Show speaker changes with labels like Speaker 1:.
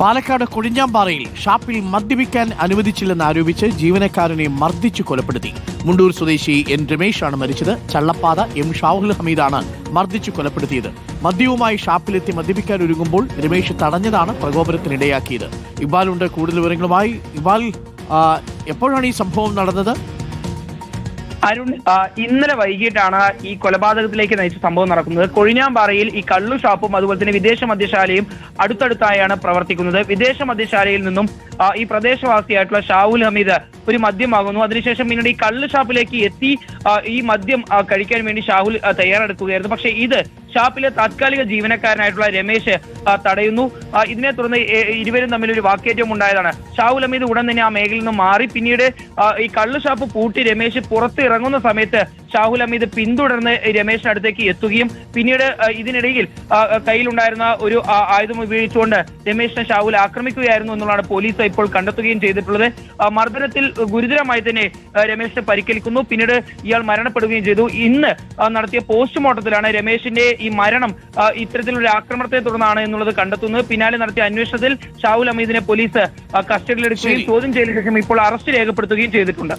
Speaker 1: പാലക്കാട് കൊഴിഞ്ഞാമ്പാറയിൽ ഷാപ്പിൽ മദ്യപിക്കാൻ അനുവദിച്ചില്ലെന്ന് ആരോപിച്ച് ജീവനക്കാരനെ മർദ്ദിച്ചു കൊലപ്പെടുത്തി. മുണ്ടൂർ സ്വദേശി എൻ രമേശാണ് മരിച്ചത്. ചള്ളപ്പാത എം ഷാഹുൽ ഹമീദാണ് മർദ്ദിച്ചു കൊലപ്പെടുത്തിയത്. മദ്യവുമായി ഷാപ്പിലെത്തി മദ്യപിക്കാൻ ഒരുങ്ങുമ്പോൾ രമേശ് തടഞ്ഞതാണ് പ്രകോപനത്തിനിടയാക്കിയത്. ഇക്ബാലുണ്ട്. കൂടുതൽ വിവരങ്ങളുമായി ഇബാൽ എപ്പോഴാണ് ഈ സംഭവം നടന്നത്?
Speaker 2: അരുൺ ഇന്നലെ വൈകിട്ടാണ് ഈ കൊലപാതകത്തിലേക്ക് നയിച്ച സംഭവം നടക്കുന്നത്. കൊഴിഞ്ഞാമ്പാറയിൽ ഈ കള്ളു ഷാപ്പും അതുപോലെ തന്നെ വിദേശ മദ്യശാലയും അടുത്തടുത്തായാണ് പ്രവർത്തിക്കുന്നത്. വിദേശ മദ്യശാലയിൽ നിന്നും ഈ പ്രദേശവാസിയായിട്ടുള്ള ഷാവുൽ ഹമീദ് ഒരു മദ്യം വാങ്ങുന്നു അതിനുശേഷം പിന്നീട് ഈ കള്ള് ഷാപ്പിലേക്ക് എത്തി ഈ മദ്യം കഴിക്കാൻ വേണ്ടി ഷാഹുൽ തയ്യാറെടുക്കുകയായിരുന്നു. പക്ഷേ ഇത് ഷാപ്പിലെ താത്കാലിക ജീവനക്കാരനായിട്ടുള്ള രമേശ് തടയുന്നു. ഇതിനെ തുടർന്ന് ഇരുവരും തമ്മിൽ ഒരു വാക്കേറ്റം ഉണ്ടായതാണ്. ഷാഹുൽ ഹമീദ് ഉടൻ തന്നെ ആ മേഖലയിൽ നിന്ന് മാറി. പിന്നീട് ഈ കള്ള് ഷാപ്പ് പൂട്ടി രമേശ് പുറത്ത് ഇറങ്ങുന്ന സമയത്ത് ഷാഹുൽ ഹമീദ് പിന്തുടർന്ന് രമേശിന് അടുത്തേക്ക് എത്തുകയും പിന്നീട് ഇതിനിടയിൽ കയ്യിലുണ്ടായിരുന്ന ഒരു ആയുധം ഉപയോഗിച്ചുകൊണ്ട് രമേശിനെ ഷാഹുൽ ആക്രമിക്കുകയായിരുന്നു എന്നുള്ളതാണ് പോലീസ് ഇപ്പോൾ കണ്ടെത്തുകയും ചെയ്തിട്ടുള്ളത്. മർദ്ദനത്തിൽ ഗുരുതരമായി തന്നെ രമേശിനെ പരിക്കേൽക്കുന്നു. പിന്നീട് ഇയാൾ മരണപ്പെടുകയും ചെയ്തു. ഇന്ന് നടത്തിയ പോസ്റ്റ്മോർട്ടത്തിലാണ് രമേശിന്റെ ഈ മരണം ഇത്തരത്തിലുള്ള ഇത്തരത്തിലൊരു ആക്രമണത്തെ തുടർന്നാണ് എന്നുള്ളത് കണ്ടെത്തുന്നത്. പിന്നാലെ നടത്തിയ അന്വേഷണത്തിൽ ഷാഹുൽ അമീദിനെ പോലീസ് കസ്റ്റഡിയിലെടുക്കുകയും. ചോദ്യം ചെയ്തതിനു ശേഷം ഇപ്പോൾ അറസ്റ്റ് രേഖപ്പെടുത്തുകയും ചെയ്തിട്ടുണ്ട്.